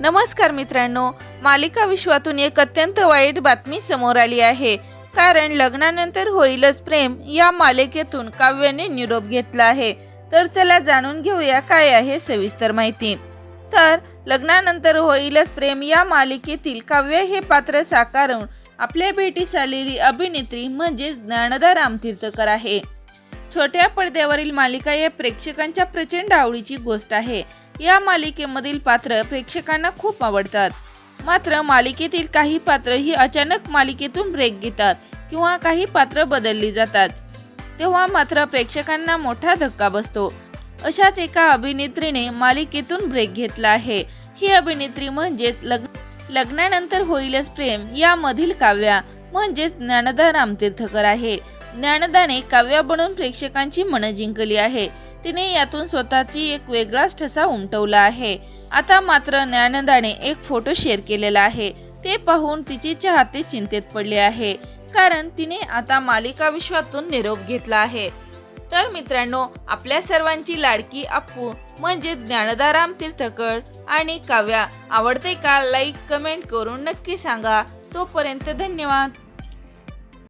नमस्कार मित्रांनो मालिका विश्वातून एक अत्यंत वाईट बातमी समोर आली आहे. कारण लग्नानंतर होईलच प्रेम या मालिकेतून काव्याने निरोप घेतला आहे. तर चला जाणून घेऊया काय आहे सविस्तर माहिती. तर लग्नानंतर होईलच प्रेम या मालिकेतील काव्य हे पात्र साकारून आपल्या भेटीस आलेली अभिनेत्री म्हणजे ज्ञानदा रामतीर्थकर आहे. छोट्या पडद्यावरील मालिका या प्रेक्षकांच्या प्रचंड आवडीची गोष्ट आहे. या मालिकेमधील पात्र प्रेक्षकांना खूप आवडतात. मात्र मालिकेतील काही पात्र ही अचानक मालिकेतून ब्रेक घेतात किंवा काही पात्र बदलली जातात. तेव्हा मात्र प्रेक्षकांना मोठा धक्का बसतो. अशाच एका अभिनेत्रीने मालिकेतून ब्रेक घेतला आहे. ही अभिनेत्री म्हणजेच लग्न लग्नानंतर होईलच प्रेम यामधील काव्या म्हणजेच ज्ञानदा रामतीर्थकर आहे. ज्ञानदाने काव्या बनून प्रेक्षकांची मनं जिंकली आहे. तिने यातून स्वतःची एक वेगळाच ठसा उमटवला आहे. आता मात्र ज्ञानदाने एक फोटो शेअर केलेला आहे. ते पाहून तिचे चाहते चिंतेत पडले आहे. कारण तिने आता मालिका विश्वातून निरोप घेतला आहे. तर मित्रांनो आपल्या सर्वांची लाडकी अप्पू म्हणजे ज्ञानदाराम तीर्थकर आणि काव्या. आवडते का? लाईक कमेंट करून नक्की सांगा. तोपर्यंत धन्यवाद.